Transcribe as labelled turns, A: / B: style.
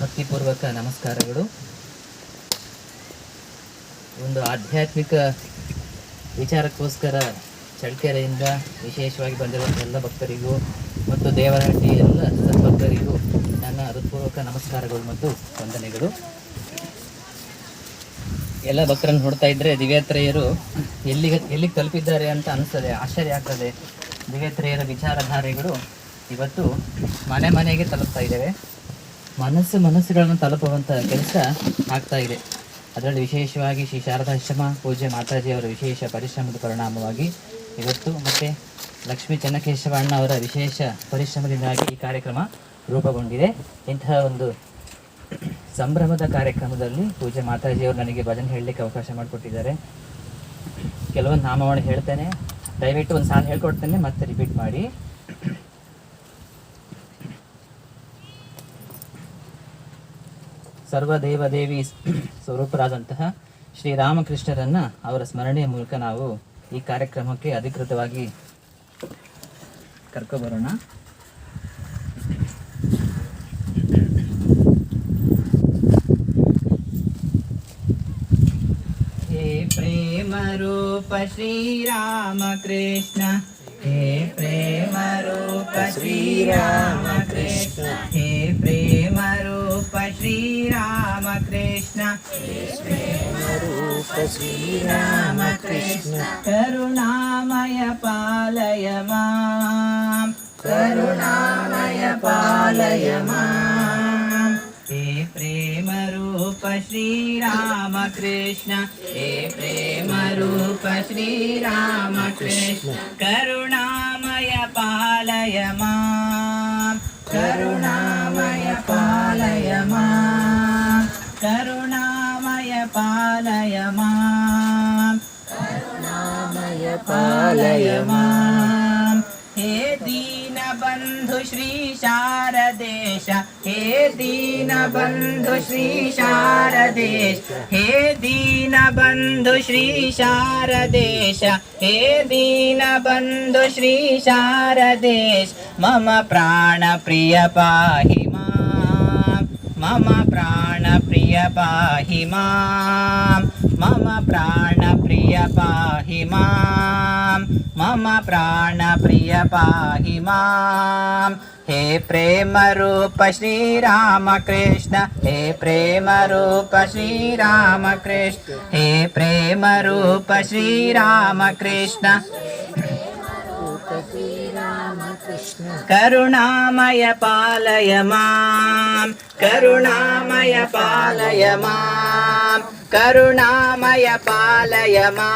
A: ಭಕ್ತಿಪೂರ್ವಕ ನಮಸ್ಕಾರಗಳು. ಒಂದು ಆಧ್ಯಾತ್ಮಿಕ ವಿಚಾರಕ್ಕೋಸ್ಕರ ಚಳ್ಳಕೆರೆಯಿಂದ ವಿಶೇಷವಾಗಿ ಬಂದಿರುವಂಥ ಎಲ್ಲ ಭಕ್ತರಿಗೂ ಮತ್ತು ದೇವರಹಟ್ಟಿ ಎಲ್ಲ ಸದ್ಭಕ್ತರಿಗೂ ನನ್ನ ಹೃತ್ಪೂರ್ವಕ ನಮಸ್ಕಾರಗಳು ಮತ್ತು ವಂದನೆಗಳು. ಎಲ್ಲ ಭಕ್ತರನ್ನು ನೋಡ್ತಾ ಇದ್ದರೆ ದಿವ್ಯಾತ್ರೇಯರು ಎಲ್ಲಿಗೆ ಎಲ್ಲಿಗೆ ತಲುಪಿದ್ದಾರೆ ಅಂತ ಅನಿಸ್ತದೆ, ಆಶ್ಚರ್ಯ ಆಗ್ತದೆ. ದಿವ್ಯಾತ್ರೇಯರ ವಿಚಾರಧಾರೆಗಳು ಇವತ್ತು ಮನೆ ಮನೆಗೆ ತಲುಪ್ತಾ ಇದ್ದೇವೆ. ಮನಸ್ಸು ಮನಸ್ಸುಗಳನ್ನು ತಲುಪುವಂಥ ಕೆಲಸ ಆಗ್ತಾ ಇದೆ. ಅದರಲ್ಲಿ ವಿಶೇಷವಾಗಿ ಶ್ರೀ ಶಾರದಾಶ್ರಮ ಪೂಜೆ ಮಾತಾಜಿಯವರ ವಿಶೇಷ ಪರಿಶ್ರಮದ ಪರಿಣಾಮವಾಗಿ ಇವತ್ತು ಮತ್ತು ಲಕ್ಷ್ಮೀ ಚನ್ನಕೇಶವ ಅಣ್ಣ ಅವರ ವಿಶೇಷ ಪರಿಶ್ರಮದಿಂದಾಗಿ ಈ ಕಾರ್ಯಕ್ರಮ ರೂಪುಗೊಂಡಿದೆ. ಇಂತಹ ಒಂದು ಸಂಭ್ರಮದ ಕಾರ್ಯಕ್ರಮದಲ್ಲಿ ಪೂಜೆ ಮಾತಾಜಿಯವರು ನನಗೆ ಭಜನೆ ಹೇಳಲಿಕ್ಕೆ ಅವಕಾಶ ಮಾಡಿಕೊಟ್ಟಿದ್ದಾರೆ. ಕೆಲವೊಂದು ನಾಮವನ್ನು ಹೇಳ್ತೇನೆ. ದಯವಿಟ್ಟು ಒಂದು ಸಾಲು ಹೇಳ್ಕೊಡ್ತೇನೆ, ಮತ್ತೆ ರಿಪೀಟ್ ಮಾಡಿ. ಸರ್ವದೇವದೇವಿ ಸ್ವರೂಪರಾದಂತಹ ಶ್ರೀರಾಮಕೃಷ್ಣರನ್ನು ಅವರ ಸ್ಮರಣೆಯ ಮೂಲಕ ನಾವು ಈ ಕಾರ್ಯಕ್ರಮಕ್ಕೆ ಅಧಿಕೃತವಾಗಿ ಕರ್ಕೊಬರೋಣ. ಹೇ ಪ್ರೇಮ ರೂಪ ಶ್ರೀರಾಮಕೃಷ್ಣ, ಹೇ ಪ್ರೇಮ ರೂಪ ಶ್ರೀರಾಮ శ్రీరామకృష్ణ
B: కరుణామయ పాలయ మాం.
A: కరుణామయ పాలయ మాం. హే ప్రేమ రూప శ్రీరామకృష్ణ హే ప్రేమ రూప శ్రీరామకృష్ణ కరుణామయ పాలయ మాం. కరుణామయ పాలయ మాం. पालय मां
B: नामय
A: पालय मां हे दीनबन्धु श्री शारदेश हे दीनबन्धु श्री शारदेश हे दीनबन्धु श्री शारदेश हे दीनबन्धु श्री शारदेश मम प्राणप्रिय पाहि मां मम प्राणप्रिय पाहि मां मम प्राणप्रिय पाहि मां मम प्राणप्रिय पाहि मां हे प्रेमरूप श्रीरामकृष्ण। हे प्रेमरूप श्रीरामकृष्ण हे प्रेमरूप श्रीरामकृष्ण करुणामय पालय मां करुणामय पालय मां करुणामय पालय मां